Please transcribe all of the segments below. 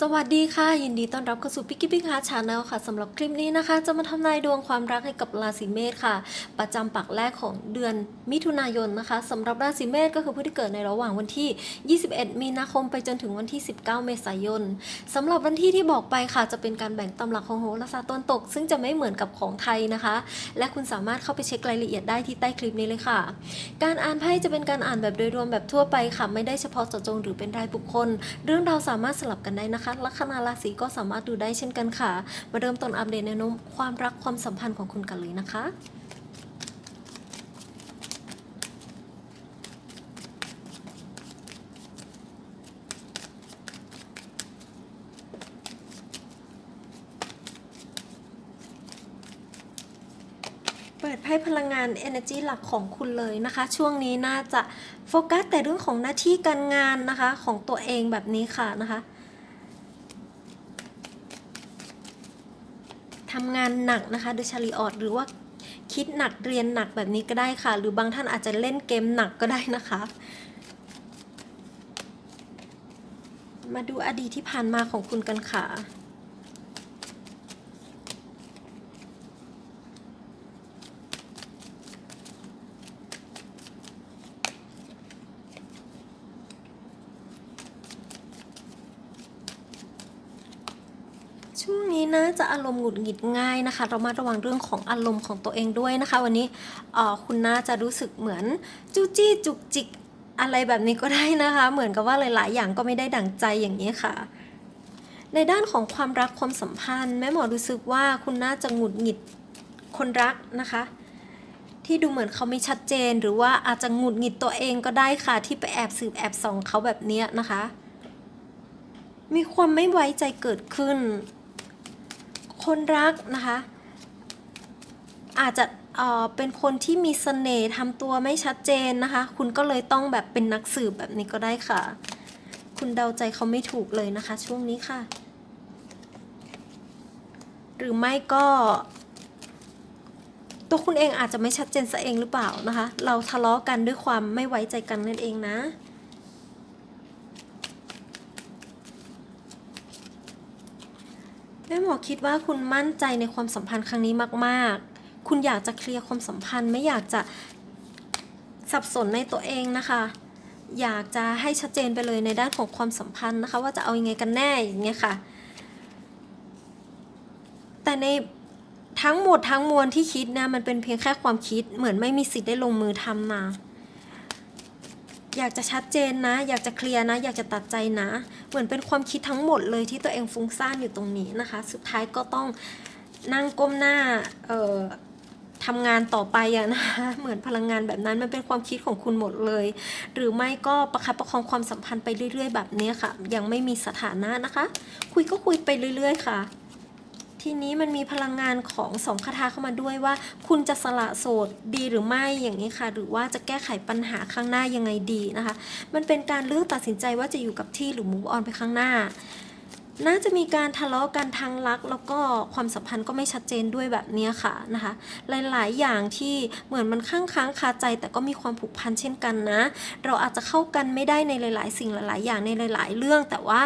สวัสดีค่ะ ยินดีต้อนรับเข้าสู่พิกกี้พิกฮาร์ชาแนลค่ะสำหรับคลิปนี้นะคะ จะมาทำนายดวงความรักให้กับราศีเมษค่ะ ประจำปักแรกของเดือนมิถุนายนนะคะสำหรับราศีเมษก็คือผู้ที่เกิดในระหว่างวันที่ 21 มีนาคมไปจนถึงวันที่ 19 เมษายนสำหรับวันที่ที่บอกไปค่ะ จะเป็นการแบ่งตำหลักของโหราศาสตร์ตนตก ซึ่งจะไม่เหมือนกับของไทยนะคะ และคุณสามารถเข้าไปเช็ครายละเอียดได้ที่ใต้คลิปนี้เลยค่ะ การอ่านไพ่จะเป็นการอ่านแบบโดยรวมแบบทั่วไปค่ะไม่ได้เฉพาะเจาะจงหรือเป็นรายบุคคล เรื่องเราสามารถสลับกันได้นะคะลัคนาราศีก็สามารถดูได้เช่นกันค่ะ มาเริ่มต้นอัปเดตแนวโน้มความรักความสัมพันธ์ของคุณกันเลยนะคะเปิดไพ่พลังงาน energy หลักของคุณเลยนะคะ ช่วงนี้น่าจะโฟกัสแต่เรื่องของหน้าที่การงานนะคะ ของตัวเองแบบนี้ค่ะนะคะ ทำงานหนักนะคะดูชาลีออดหรือว่าคิดหนักเรียนหนักแบบนี้ก็ได้ค่ะ หรือบางท่านอาจจะเล่นเกมหนักก็ได้นะคะ มาดูอดีตที่ผ่านมาของคุณกันค่ะ ช่วงนี้นะจะอารมณ์หงุดหงิดง่ายนะคะ เรามาระวังเรื่องของอารมณ์ของตัวเองด้วยนะคะ วันนี้คุณน่าจะรู้สึกเหมือนจู้จี้จุกจิกอะไรแบบนี้ก็ได้นะคะ เหมือนกับว่าหลาย ๆ อย่างก็ไม่ได้ดั่งใจอย่างนี้ค่ะ ในด้านของความรักความสัมพันธ์แม่หมอรู้สึกว่าคุณน่าจะหงุดหงิดคนรักนะคะ ที่ดูเหมือนเขาไม่ชัดเจน หรือว่าอาจจะหงุดหงิดตัวเองก็ได้ค่ะ ที่ไปแอบสืบแอบส่องเขาแบบนี้นะคะ มีความไม่ไว้ใจเกิดขึ้น คนรักนะคะ อาจจะเอ่อเป็นคนที่มีเสน่ห์ทำตัวไม่ชัดเจนนะคะ คุณก็เลยต้องแบบเป็นนักสืบแบบนี้ก็ได้ค่ะ คุณเดาใจเขาไม่ถูกเลยนะคะ ช่วงนี้ค่ะ หรือไม่ก็ตัวคุณเองอาจจะไม่ชัดเจนซะเองหรือเปล่านะคะ เราทะเลาะกันด้วยความไม่ไว้ใจกันนั่นเองนะ แม่หมอคิดว่าคุณมั่นใจในความสัมพันธ์ครั้งนี้มาก ๆ คุณอยากจะเคลียร์ความสัมพันธ์ไม่อยากจะสับสนในตัวเองนะคะ อยากจะให้ชัดเจนไปเลยในด้านของความสัมพันธ์นะคะ ว่าจะเอาอยังไงกันแน่อย่างเงี้ยค่ะ แต่ในทั้งหมดทั้งมวลที่คิดนะมันเป็นเพียงแค่ความคิดเหมือนไม่มีสิทธิ์ได้ลงมือทำนะ อยากจะชัดเจนนะ อยากจะเคลียร์นะ อยากจะตัดใจนะ เหมือนเป็นความคิดทั้งหมดเลยที่ตัวเองฟุ้งซ่านอยู่ตรงนี้นะคะ สุดท้ายก็ต้องนั่งก้มหน้าเอ่อทำงานต่อไปอะนะคะเหมือนพลังงานแบบนั้นมันเป็นความคิดของคุณหมดเลย หรือไม่ก็ประคับประคองความสัมพันธ์ไปเรื่อย ๆ แบบนี้ค่ะ ยังไม่มีสถานะนะคะ คุยก็คุยไปเรื่อย ๆ ค่ะ ทีนี้มันมีพลังงานของสองคาถาเข้ามาด้วยว่า คุณจะสละโสดดีหรือไม่อย่างนี้ค่ะ หรือว่าจะแก้ไขปัญหาข้างหน้ายังไงดีนะคะ มันเป็นการเลือกตัดสินใจว่าจะอยู่กับที่หรือ move on ไปข้างหน้า น่าจะมีการทะเลาะกันทางรัก แล้วก็ความสัมพันธ์ก็ไม่ชัดเจนด้วยแบบนี้ค่ะนะคะ หลาย ๆ อย่างที่เหมือนมันค้างค้างคาใจ แต่ก็มีความผูกพันเช่นกันนะ เราอาจจะเข้ากันไม่ได้ในหลาย ๆ สิ่งหลาย ๆ อย่างในหลาย ๆ เรื่องแต่ว่า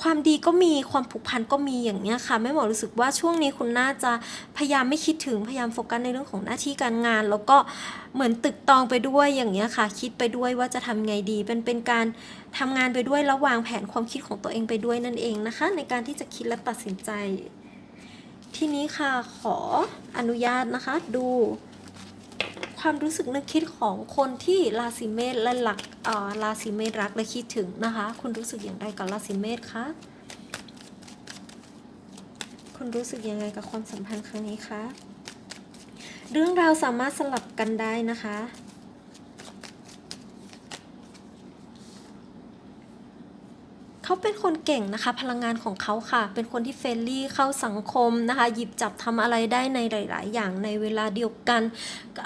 ความดีก็มีความผูกพันก็มีอย่างเนี้ยค่ะแม่หมอรู้สึกว่าช่วงนี้คุณน่าจะพยายามไม่คิดถึงพยายามโฟกัสในเรื่องของหน้าที่การงาน แล้วก็เหมือนตึกตองไปด้วยอย่างเงี้ยค่ะ คิดไปด้วยว่าจะทำไงดีเป็นเป็นการทำงานไปด้วยแล้ววางแผนความคิดของตัวเองไปด้วยนั่นเองนะคะ ในการที่จะคิดและตัดสินใจ ทีนี้ค่ะขออนุญาตนะคะดู ความรู้สึกนึกคิดของคนที่ราศีเมษและหลักราศีเมษรักและคิดถึงนะคะ คุณรู้สึกอย่างไรกับราศีเมษคะคุณรู้สึกยังไงกับความสัมพันธ์ครั้งนี้คะ เรื่องราวสามารถสลับกันได้นะคะ เป็นคนเก่งนะคะ พลังงานของเขาค่ะ เป็นคนที่เฟรนลี่เข้าสังคมนะคะ หยิบจับทำอะไรได้ในหลาย ๆ อย่างในเวลาเดียวกัน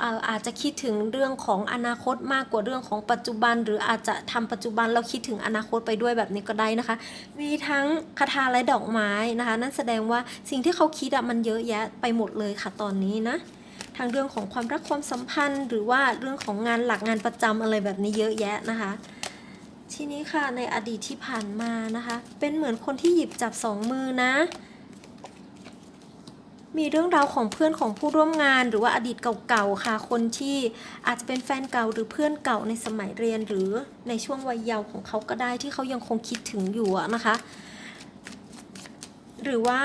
เอ่อาจจะคิดถึงเรื่องของอนาคตมากกว่าเรื่องของปัจจุบัน หรืออาจจะทำปัจจุบันแล้วคิดถึงอนาคตไปด้วยแบบนี้ก็ได้นะคะ มีทั้งคาถาและดอกไม้นะคะ นั่นแสดงว่าสิ่งที่เขาคิดอะมันเยอะแยะไปหมดเลยค่ะตอนนี้นะทางเรื่องของความรักความสัมพันธ์ หรือว่าเรื่องของงานหลักงานประจำอะไรแบบนี้เยอะแยะนะคะ ทีนี้ค่ะในอดีตที่ผ่านมานะคะ เป็นเหมือนคนที่หยิบจับสองมือนะ มีเรื่องราวของเพื่อนของผู้ร่วมงาน หรือว่าอดีตเก่าๆค่ะ คนที่อาจจะเป็นแฟนเก่าหรือเพื่อนเก่าในสมัยเรียนหรือในช่วงวัยเยาว์ของเขาก็ได้ที่เขายังคงคิดถึงอยู่นะคะหรือว่า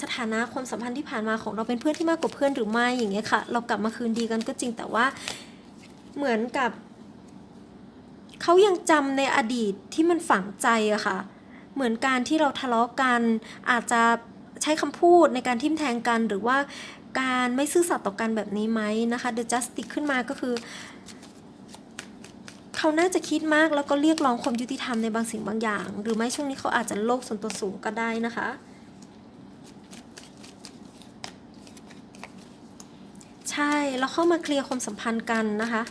สถานะความสัมพันธ์ที่ผ่านมาของเราเป็นเพื่อนที่มากกว่าเพื่อนหรือไม่อย่างเงี้ยค่ะ เรากลับมาคืนดีกันก็จริงแต่ว่าเหมือนกับ เขายังจำในอดีตที่มันฝังใจอะค่ะ เหมือนการที่เราทะเลาะกัน อาจจะใช้คำพูดในการทิมแทงกันหรือว่าการไม่ซื่อสัตย์ต่อกันแบบนี้ไหมนะคะ The Justice ขึ้นมาก็คือ เขาน่าจะคิดมากแล้วก็เรียกร้องความยุติธรรมในบางสิ่งบางอย่าง หรือไม่ช่วงนี้เขาอาจจะโลกส่วนตัวสูงก็ได้นะคะ ใช่แล้วเข้ามาเคลียร์ความสัมพันธ์กันนะคะ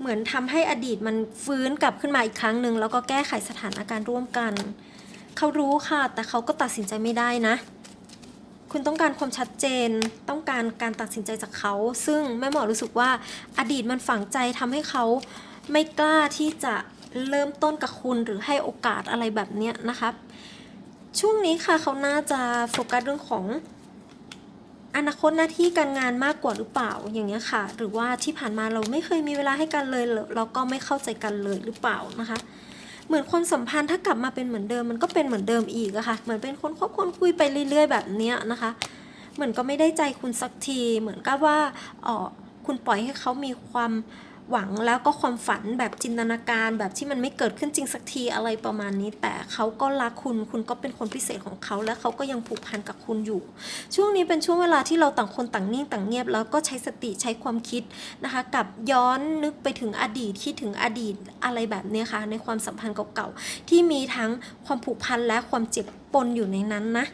เหมือนทำให้อดีตมันฟื้นกลับขึ้นมาอีกครั้งหนึ่งแล้วก็แก้ไขสถานการณ์ร่วมกัน เขารู้ค่ะ แต่เขาก็ตัดสินใจไม่ได้นะ คุณต้องการความชัดเจน ต้องการการตัดสินใจจากเขา ซึ่งแม่หมอรู้สึกว่าอดีตมันฝังใจทำให้เขาไม่กล้าที่จะเริ่มต้นกับคุณหรือให้โอกาสอะไรแบบเนี้ยนะคะ ช่วงนี้ค่ะเขาน่าจะโฟกัสเรื่องของ อนาคตหน้าที่การงานมากกว่าหรือเปล่าอย่างเงี้ยค่ะ หรือว่าที่ผ่านมาเราไม่เคยมีเวลาให้กันเลยเราก็ไม่เข้าใจกันเลยหรือเปล่านะคะ เหมือนความสัมพันธ์ถ้ากลับมาเป็นเหมือนเดิมมันก็เป็นเหมือนเดิมอีกอะค่ะ เหมือนเป็นคนคบคนคุยไปเรื่อย ๆ แบบเนี้ยนะคะ เหมือนก็ไม่ได้ใจคุณสักที เหมือนกับว่าอ๋อคุณปล่อยให้เขามีความ หวังแล้วก็ความฝันแบบจินตนาการแบบที่มันไม่เกิดขึ้นจริงสักทีอะไรประมาณนี้ แต่เขาก็รักคุณคุณก็เป็นคนพิเศษของเขาและเขาก็ยังผูกพันกับคุณอยู่ ช่วงนี้เป็นช่วงเวลาที่เราต่างคนต่างนิ่งต่างเงียบ แล้วก็ใช้สติใช้ความคิดนะคะกับย้อนนึกไปถึงอดีตคิดถึงอดีตอะไรแบบนี้ค่ะในความสัมพันธ์เก่าๆที่มีทั้งความผูกพันและความเจ็บปนอยู่ในนั้นนะ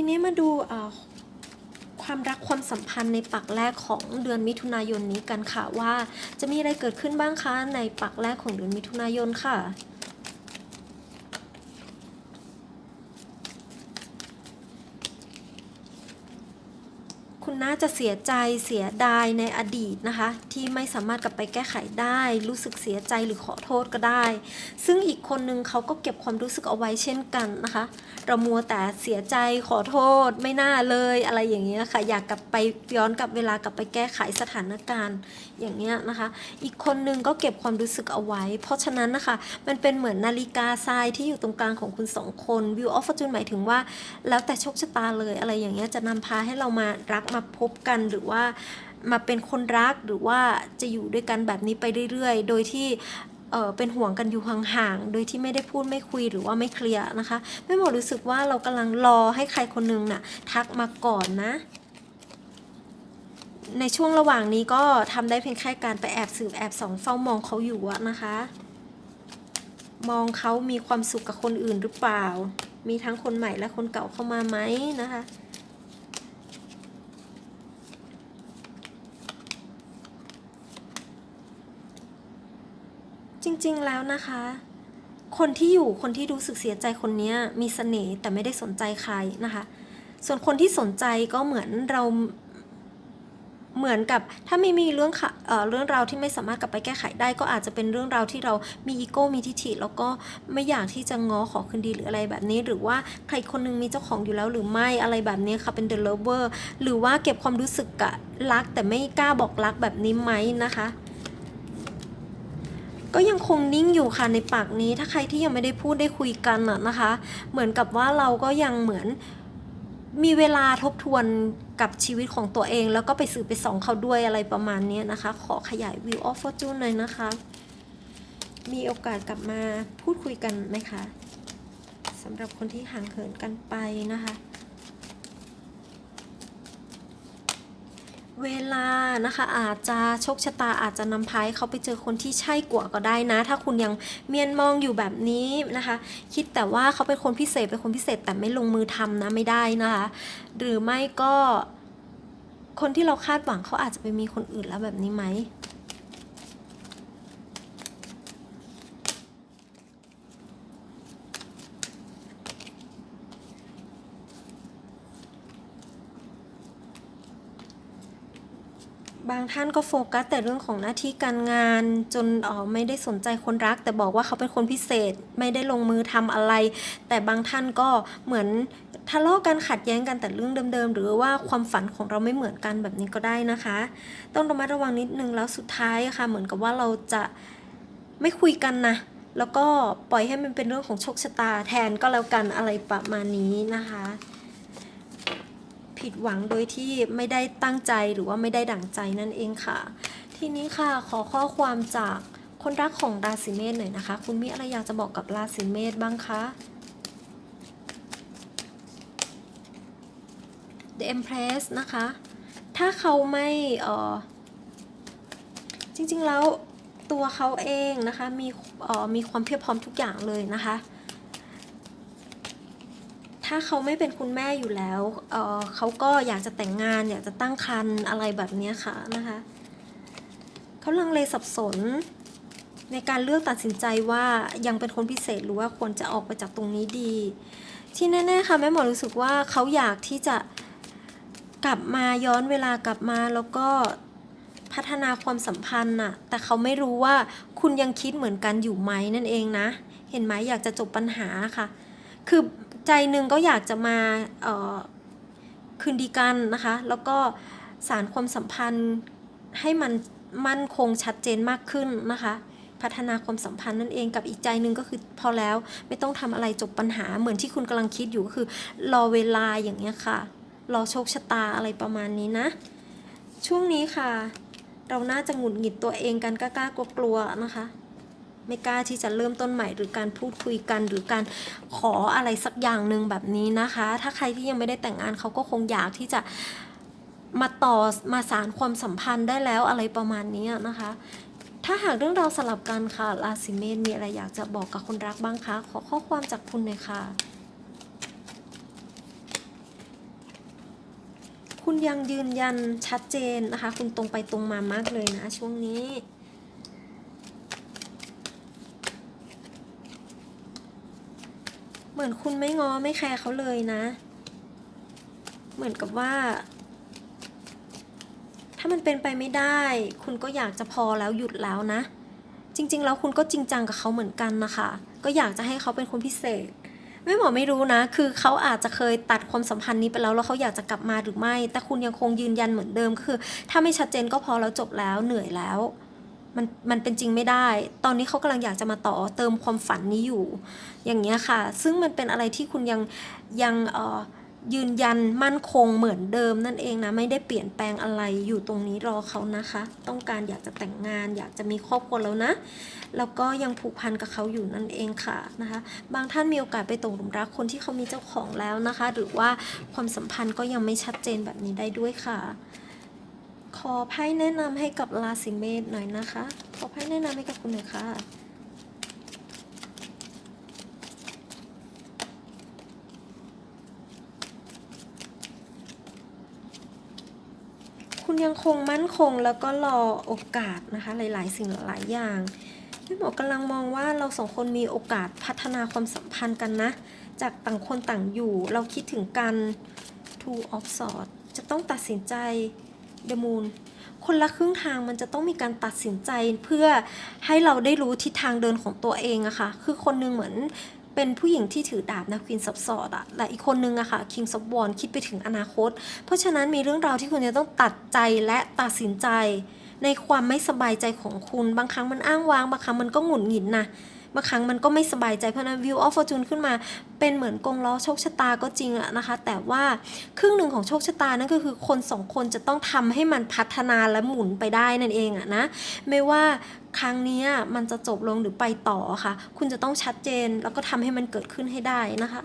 ทีนี้มาดูความรักความสัมพันธ์ในปักแรกของเดือนมิถุนายนนี้กันค่ะว่า จะมีอะไรเกิดขึ้นบ้างคะในปักแรกของเดือนมิถุนายนค่ะ น่าจะเสียใจเสียดายในอดีตนะคะ ที่ไม่สามารถกลับไปแก้ไขได้ รู้สึกเสียใจหรือขอโทษก็ได้ ซึ่งอีกคนนึงเขาก็เก็บความรู้สึกเอาไว้เช่นกันนะคะ เรามัวแต่เสียใจขอโทษไม่น่าเลยอะไรอย่างเงี้ยค่ะ อยากกลับไปย้อนกลับเวลากลับไปแก้ไขสถานการณ์อย่างเงี้ยนะคะ อีกคนนึงก็เก็บความรู้สึกเอาไว้ เพราะฉะนั้นนะคะ มันเป็นเหมือนนาฬิกาทรายที่อยู่ตรงกลางของคุณสองคน view of fortune หมายถึงว่า แล้วแต่โชคชะตาเลยอะไรอย่างเงี้ยจะนำพาให้เรามารักมาพบกันหรือว่ามาเป็นคนรักหรือว่าจะอยู่ด้วยกันแบบนี้ไปเรื่อยๆ โดยที่เออเป็นห่วงกันอยู่ห่างๆ โดยที่ไม่ได้พูดไม่คุยหรือว่าไม่เคลียร์นะคะแม่หมอรู้สึกว่าเรากำลังรอให้ใครคนนึงน่ะทักมาก่อนนะ ในช่วงระหว่างนี้ก็ทำได้เพียงแค่การไปแอบสืบแอบส่องเฝ้ามองเขาอยู่อะนะคะ มองเขามีความสุขกับคนอื่นหรือเปล่า มีทั้งคนใหม่และคนเก่าเข้ามาไหมนะคะ ริง ๆ แล้วนะคะ คนที่อยู่คนที่รู้สึกเสียใจคนนี้มีเสน่ห์แต่ไม่ได้สนใจใครนะคะ ส่วนคนที่สนใจก็เหมือนเราเหมือนกับถ้าไม่มีเรื่องค่ะเออเรื่องราวที่ไม่สามารถกลับไปแก้ไขได้ ก็อาจจะเป็นเรื่องราวที่เรามีอีโก้มีทิฐิแล้วก็ไม่อยากที่จะง้อขอคืนดีหรืออะไรแบบนี้ หรือว่าใครคนหนึงมีเจ้าของอยู่แล้วหรือไม่อะไรแบบนี้ค่ะเป็น the lover หรือว่าเก็บความรู้สึกกะรักแต่ไม่กล้าบอกรักแบบนี้ไหมนะคะ ก็ยังคงนิ่งอยู่ค่ะในปากนี้ ถ้าใครที่ยังไม่ได้พูดได้คุยกันอะนะคะ เหมือนกับว่าเราก็ยังเหมือนมีเวลาทบทวนกับชีวิตของตัวเอง แล้วก็ไปสื่อไปส่องเขาด้วยอะไรประมาณนี้นะคะ ขอขยาย view of fortune หน่อยนะคะ มีโอกาสกลับมาพูดคุยกันไหมคะสำหรับคนที่ห่างเหินกันไปนะคะ เวลานะคะอาจจะโชคชะตาอาจจะนำพายเขาไปเจอคนที่ใช่กว่าก็ได้นะ ถ้าคุณยังเมียนมองอยู่แบบนี้นะคะ คิดแต่ว่าเขาเป็นคนพิเศษเป็นคนพิเศษแต่ไม่ลงมือทำนะไม่ได้นะคะ หรือไม่ก็คนที่เราคาดหวังเขาอาจจะไปมีคนอื่นแล้วแบบนี้ไหม บางท่านก็โฟกัสแต่เรื่องของหน้าที่การงาน จนเออไม่ได้สนใจคนรัก แต่บอกว่าเขาเป็นคนพิเศษไม่ได้ลงมือทำอะไร แต่บางท่านก็เหมือนทะเลาะกันขัดแย้งกันแต่เรื่องเดิมๆ หรือว่าความฝันของเราไม่เหมือนกันแบบนี้ก็ได้นะคะ ต้องระมัดระวังนิดนึงแล้วสุดท้ายค่ะ เหมือนกับว่าเราจะไม่คุยกันนะแล้วก็ปล่อยให้มันเป็นเรื่องของโชคชะตาแทนก็แล้วกันอะไรประมาณนี้นะคะ ผิดหวังโดยที่ไม่ได้ตั้งใจหรือว่าไม่ได้ดั่งใจนั่นเองค่ะ ทีนี้ค่ะขอข้อความจากคนรักของราศีเมษหน่อยนะคะ คุณมีอะไรอยากจะบอกกับราศีเมษบ้างคะ The Empress นะคะ ถ้าเขาไม่เออจริงๆแล้วตัวเขาเองนะคะมีเออมีความเพียบพร้อมทุกอย่างเลยนะคะ ถ้าเขาไม่เป็นคุณแม่อยู่แล้วเออเขาก็อยากจะแต่งงาน อยากจะตั้งครรภ์อะไรแบบนี้ค่ะนะคะเขาลังเลสับสน ในการเลือกตัดสินใจว่ายังเป็นคนพิเศษหรือว่าควรจะออกไปจากตรงนี้ดี ที่แน่ๆค่ะแม่หมอรู้สึกว่าเขาอยากที่จะกลับมาย้อนเวลากลับมาแล้วก็พัฒนาความสัมพันธ์น่ะ แต่เขาไม่รู้ว่าคุณยังคิดเหมือนกันอยู่ไหมนั่นเองนะ เห็นไหมอยากจะจบปัญหาค่ะ คือ ใจหนึ่งก็อยากจะมาคืนดีกันนะคะ แล้วก็สารความสัมพันธ์ให้มันมั่นคงชัดเจนมากขึ้นนะคะ พัฒนาความสัมพันธ์นั่นเองกับอีกใจหนึ่งก็คือพอแล้วไม่ต้องทำอะไรจบปัญหาเหมือนที่คุณกำลังคิดอยู่ก็คือ รอเวลาอย่างเงี้ยค่ะ รอโชคชะตาอะไรประมาณนี้นะ ช่วงนี้ค่ะ เราน่าจะหงุดหงิดตัวเองกันกล้ากลัวๆนะคะ ไม่กล้าที่จะเริ่มต้นใหม่ หรือการพูดคุยกันหรือการขออะไรสักอย่างหนึ่งแบบนี้นะคะ ถ้าใครที่ยังไม่ได้แต่งงานเขาก็คงอยากที่จะมาต่อมาสารความสัมพันธ์ได้แล้วอะไรประมาณนี้นะคะ ถ้าหากเรื่องราวสลับกันค่ะราศีเมษมีอะไรอยากจะบอกกับคนรักบ้างคะขอข้อความจากคุณหน่อยค่ะคุณยังยืนยันชัดเจนนะคะ คุณตรงไปตรงมามากเลยนะช่วงนี้ เหมือนคุณไม่ง้อไม่แคร์เขาเลยนะ เหมือนกับว่า ถ้ามันเป็นไปไม่ได้ คุณก็อยากจะพอแล้วหยุดแล้วนะ จริง ๆ แล้วคุณก็จริงจังกับเขาเหมือนกันนะคะ ก็อยากจะให้เขาเป็นคนพิเศษไม่หมอไม่รู้นะ คือเขาอาจจะเคยตัดความสัมพันธ์นี้ไปแล้ว แล้วเขาอยากจะกลับมาหรือไม่ แต่คุณยังคงยืนยันเหมือนเดิม คือ ถ้าไม่ชัดเจนก็พอแล้วจบแล้วเหนื่อยแล้ว มันมันเป็นจริงไม่ได้ ตอนนี้เขากำลังอยากจะมาต่อเติมความฝันนี้อยู่ อย่างเงี้ยค่ะ ซึ่งมันเป็นอะไรที่คุณยังยังเอ่อยืนยันมั่นคงเหมือนเดิมนั่นเองนะ ไม่ได้เปลี่ยนแปลงอะไรอยู่ตรงนี้รอเขานะคะ ต้องการอยากจะแต่งงาน อยากจะมีครอบครัวแล้วนะ แล้วก็ยังผูกพันกับเขาอยู่นั่นเองค่ะนะคะ บางท่านมีโอกาสไปตกหลุมรักคนที่เขามีเจ้าของแล้วนะคะ หรือว่าความสัมพันธ์ก็ยังไม่ชัดเจนแบบนี้ได้ด้วยค่ะ ขอไพ่แนะนำให้กับราศีเมษหน่อยนะคะ ขอไพ่แนะนำให้กับคุณหน่อยค่ะคุณยังคงมั่นคงแล้วก็รอโอกาสนะคะ หลาย ๆ สิ่งหลายอย่างพี่หมอกำลังมองว่าเราสองคนมีโอกาสพัฒนาความสัมพันธ์กันนะ จากต่างคนต่างอยู่ เราคิดถึงกัน two of swords จะต้องตัดสินใจ the moon คนละครึ่งทางมันจะต้องมีการตัดสินใจเพื่อให้เราได้รู้ทิศทางเดินของตัวเองอะค่ะ คือคนนึงเหมือนเป็นผู้หญิงที่ถือดาบนะ Queen of Swords อะและอีกคนนึงอะค่ะ King of Wands คิดไปถึงอนาคต เพราะฉะนั้นมีเรื่องราวที่คุณจะต้องตัดใจและตัดสินใจ ในความไม่สบายใจของคุณ บางครั้งมันอ้างว้าง บางครั้งมันก็หงุดหงิดนะ บางครั้งมันก็ไม่สบายใจเพราะนั้น View of Fortune ขึ้นมาเป็นเหมือนกงล้อโชคชะตาก็จริงอะนะคะ แต่ว่าครึ่งหนึ่งของโชคชะตานั่นก็คือคนสองคนจะต้องทำให้มันพัฒนาและหมุนไปได้นั่นเองอะนะไม่ว่าครั้งนี้มันจะจบลงหรือไปต่อค่ะ คุณจะต้องชัดเจนแล้วก็ทำให้มันเกิดขึ้นให้ได้นะคะ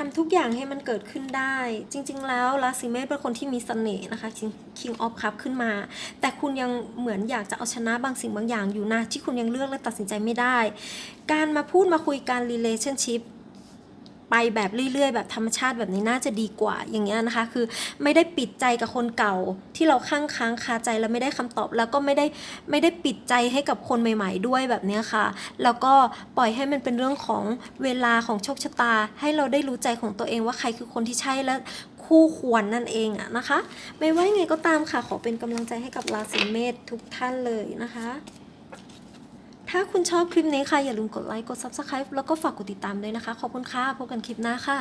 ทำทุกอย่างให้มันเกิดขึ้นได้ จริง ๆ แล้วราศีเมษเป็นคนที่มีเสน่ห์นะคะ King King of Cup ขึ้นมา แต่คุณยังเหมือนอยากจะเอาชนะบางสิ่งบางอย่างอยู่นะ ที่คุณยังเลือกและตัดสินใจไม่ได้ การมาพูดมาคุยการ relationship ไปแบบเรื่อยๆ แบบธรรมชาติแบบนี้น่าจะดีกว่าอย่างเงี้ยนะคะ คือไม่ได้ปิดใจกับคนเก่าที่เราข้างค้างคาใจแล้วไม่ได้คำตอบ แล้วก็ไม่ได้ไม่ได้ปิดใจให้กับคนใหม่ ๆ ด้วยแบบเนี้ยค่ะ แล้วก็ปล่อยให้มันเป็นเรื่องของเวลาของโชคชะตา ให้เราได้รู้ใจของตัวเองว่าใครคือคนที่ใช่และคู่ควรนั่นเองอะนะคะ ไม่ว่ายังไงก็ตามค่ะขอเป็นกำลังใจให้กับราศีเมษทุกท่านเลยนะคะ ถ้าคุณชอบคลิปนี้ค่ะ อย่าลืมกดไลค์ กด Subscribe แล้วก็ฝากกดติดตามด้วยนะคะ ขอบคุณค่ะ พบกันคลิปหน้าค่ะ